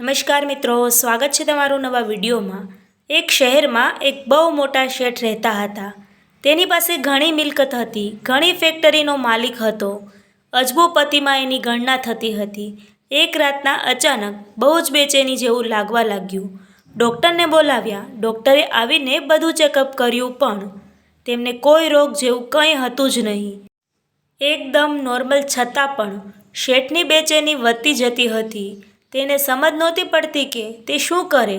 નમસ્કાર મિત્રો, સ્વાગત છે તમારું નવા વિડીયોમાં. એક શહેરમાં એક બહુ મોટા શેઠ રહેતા હતા. તેની પાસે ઘણી મિલકત હતી, ઘણી ફેક્ટરીનો માલિક હતો. અજબોપતિમાં એની ગણના થતી હતી. એક રાતના અચાનક બહુ જ બેચેની જેવું લાગવા લાગ્યું. ડૉક્ટરને બોલાવ્યા. ડૉક્ટરે આવીને બધું ચેકઅપ કર્યું પણ તેમને કોઈ રોગ જેવું કંઈ હતું જ નહીં. એકદમ નોર્મલ છતાં પણ શેઠની બેચેની વધતી જતી હતી. તેને સમજ નહોતી પડતી કે તે શું કરે.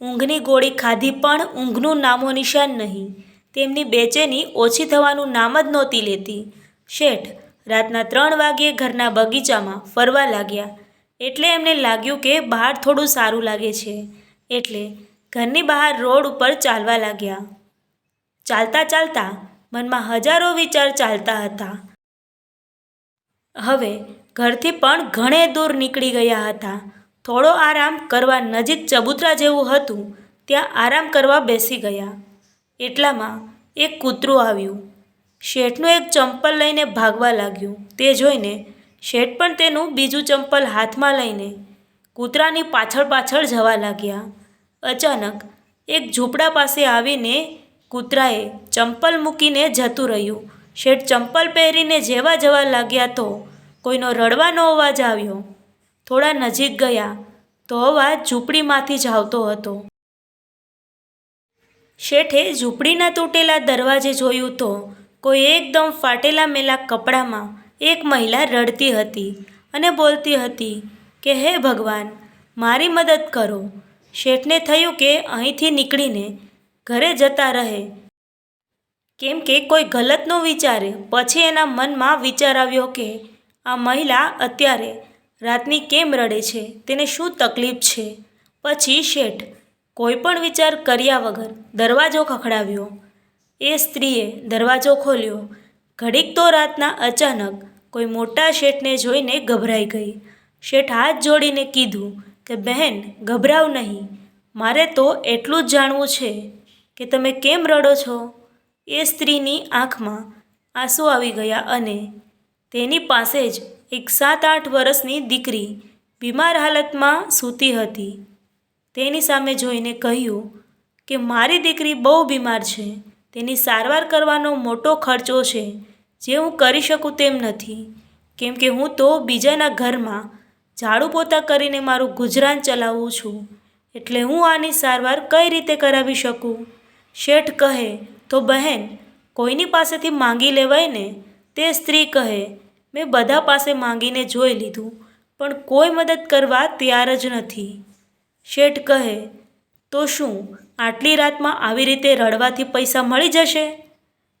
ઊંઘની ગોળી ખાધી પણ ઊંઘનું નામો નિશાન નહીં. તેમની બેચેની ઓછી થવાનું નામ જ નહોતી લેતી. શેઠ, રાતના ત્રણ વાગ્યે ઘરના બગીચામાં ફરવા લાગ્યા. એટલે એમને લાગ્યું કે બહાર થોડું સારું લાગે છે. એટલે ઘરની બહાર રોડ ઉપર ચાલવા લાગ્યા. ચાલતા ચાલતા મનમાં હજારો વિચાર ચાલતા હતા. હવે ઘરથી પણ ઘણે દૂર નીકળી ગયા હતા. થોડો આરામ કરવા નજીક ચબૂતરા જેવું હતું, ત્યાં આરામ કરવા બેસી ગયા. એટલામાં એક કૂતરું આવ્યું. શેઠનું એક ચંપલ લઈને ભાગવા લાગ્યું. તે જોઈને શેઠ પણ તેનું બીજું ચંપલ હાથમાં લઈને કૂતરાની પાછળ પાછળ જવા લાગ્યા. અચાનક એક ઝૂંપડા પાસે આવીને કૂતરાએ ચંપલ મૂકીને જતું રહ્યું. શેઠ ચંપલ પહેરીને જેવા જવા લાગ્યા તો કોઈનો રડવાનો અવાજ આવ્યો. થોડા નજીક ગયા તો અવાજ ઝૂંપડીમાંથી જ આવતો હતો. શેઠે ઝૂંપડીના તૂટેલા દરવાજે જોયું તો કોઈ એકદમ ફાટેલા મેલા કપડામાં એક મહિલા રડતી હતી અને બોલતી હતી કે, હે ભગવાન, મારી મદદ કરો. શેઠને થયું કે અહીંથી નીકળીને ઘરે જતા રહે. કેમ કે કોઈ ગલતનો વિચારે, પછી એના મનમાં વિચાર આવ્યો કે આ મહિલા અત્યારે રાતની કેમ રડે છે? તેને શું તકલીફ છે? પછી શેઠ, કોઈ પણ વિચાર કર્યા વગર દરવાજો ખખડાવ્યો. એ સ્ત્રીએ દરવાજો ખોલ્યો. ઘડીક તો રાતના અચાનક કોઈ મોટા શેઠને જોઈને ગભરાઈ ગઈ. શેઠ હાથ જોડીને કીધું કે, બહેન, ગભરાવ નહીં. મારે તો એટલું જ જાણવું છે કે તમે કેમ રડો છો? એ સ્ત્રીની આંખમાં આંસુ આવી ગયા અને તેની પાસે જ એક સાત આઠ વર્ષની દીકરી બીમાર હાલતમાં સૂતી હતી. તેની સામે જોઈને કહ્યું કે, મારી દીકરી બહુ બીમાર છે. તેની સારવાર કરવાનો મોટો ખર્ચો છે. જે હું કરી શકું તેમ નથી. કેમ કે હું તો બીજાના ઘરમાં ઝાડુ પોતા કરીને મારું ગુજરાન ચલાવું છું. એટલે હું આની સારવાર કઈ રીતે કરાવી શકું? શેઠ કહે, તો બહેન, કોઈની પાસેથી માંગી લેવાય ને? તે સ્ત્રી કહે મેં બધા પાસે માંગીને જોઈ લીધું, પણ કોઈ મદદ કરવા તૈયાર જ નથી. શેઠ કહે, તો શું, આટલી રાતમાં આવી રીતે રડવાથી પૈસા મળી જશે?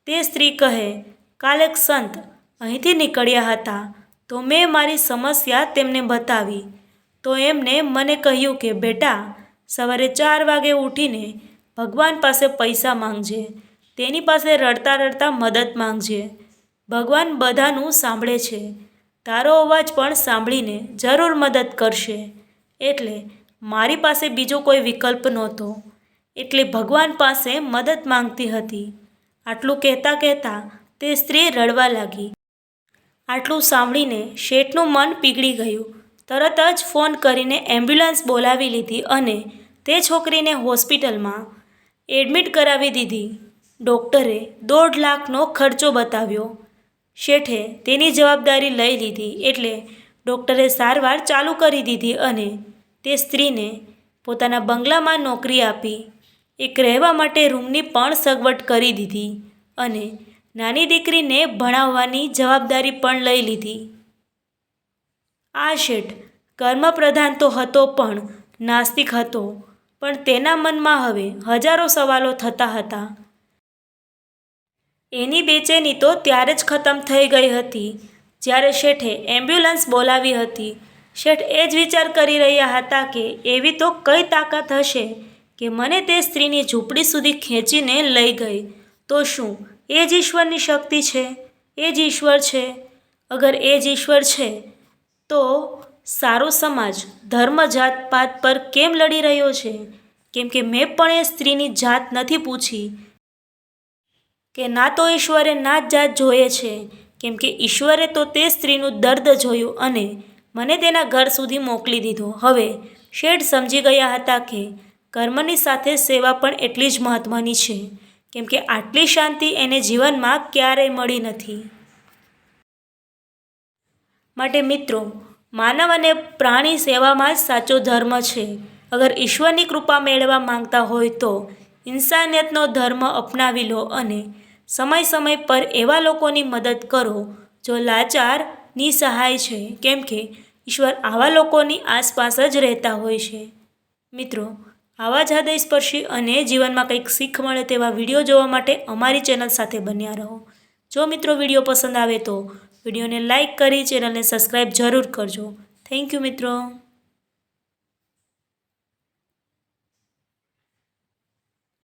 તે સ્ત્રી કહે, કાલે સંત અહીંથી નીકળ્યા હતા, તો મેં મારી સમસ્યા તેમને બતાવી. તો એમને મને કહ્યું કે, બેટા, સવારે ચાર વાગે ઉઠીને ભગવાન પાસે પૈસા માંગજે, તેની પાસે રડતા રડતા મદદ માંગજે. ભગવાન બધાનું સાંભળે છે. તારો અવાજ પણ સાંભળીને જરૂર મદદ કરશે. એટલે મારી પાસે બીજો કોઈ વિકલ્પ નહોતો. એટલે ભગવાન પાસે મદદ માંગતી હતી. આટલું કહેતા કહેતા તે સ્ત્રી રડવા લાગી. આટલું સાંભળીને શેઠનું મન પીગળી ગયું. તરત જ ફોન કરીને એમ્બ્યુલન્સ બોલાવી લીધી અને તે છોકરીને હોસ્પિટલમાં એડમિટ કરાવી દીધી. ડૉક્ટરે દોઢ લાખનો ખર્ચો બતાવ્યો. શેઠે તેની જવાબદારી લઈ લીધી એટલે ડૉક્ટરે સારવાર ચાલુ કરી દીધી અને તે સ્ત્રીને પોતાના બંગલામાં નોકરી આપી, એક રહેવા માટે રૂમની પણ સગવડ કરી દીધી અને નાની દીકરીને ભણાવવાની જવાબદારી પણ લઈ લીધી. આ શેઠ કર્મપ્રધાન તો હતો પણ નાસ્તિક હતો, પણ તેના મનમાં હવે હજારો સવાલો થતા હતા એની બેચેની તો ત્યારે જ ખતમ થઈ ગઈ હતી, જ્યારે શેઠે એમ્બ્યુલન્સ બોલાવી હતી. શેઠ એ જ વિચાર કરી રહ્યા હતા કે એવી તો કઈ તાકાત હશે કે મને તે સ્ત્રીની ઝૂંપડી સુધી ખેંચીને લઈ ગઈ. તો શું? એ જ ઈશ્વરની શક્તિ છે? એ જ ઈશ્વર છે? અગર એ જ ઈશ્વર છે, તો સારો સમાજ, ધર્મ જાત પર કેમ લડી રહ્યો છે? કેમ કે મેં પણ એ સ્ત્રીની જાત નથી પૂછી. કે ના તો ઈશ્વરે ના જ જાત જોઈએ છે, કેમ કે ઈશ્વરે તો તે સ્ત્રીનું દર્દ જોયું અને મને તેના ઘર સુધી મોકલી દીધો. હવે શેઠ સમજી ગયા હતા કે કર્મની સાથે સેવા પણ એટલી જ મહત્ત્વની છે, કેમ કે આટલી શાંતિ એને જીવનમાં ક્યારેય મળી નથી. માટે મિત્રો, માનવ અને પ્રાણી સેવામાં જ સાચો ધર્મ છે. અગર ઈશ્વરની કૃપા મેળવવા માંગતા હોય તો ઇન્સાનિયતનો ધર્મ અપનાવી લો અને સમય સમય પર એવા લોકોની મદદ કરો જો લાચાર, નિસહાય છે. કેમ કે ઈશ્વર આવા લોકોની આસપાસ જ રહેતા હોય છે. મિત્રો, આવા જ હૃદયસ્પર્શી અને જીવનમાં કંઈક શીખ મળે તેવા વીડિયો જોવા માટે અમારી ચેનલ સાથે બન્યા રહો. જો મિત્રો વીડિયો પસંદ આવે તો વિડીયોને લાઇક કરી, ચેનલને સબસ્ક્રાઈબ જરૂર કરજો. થેન્ક યુ મિત્રો.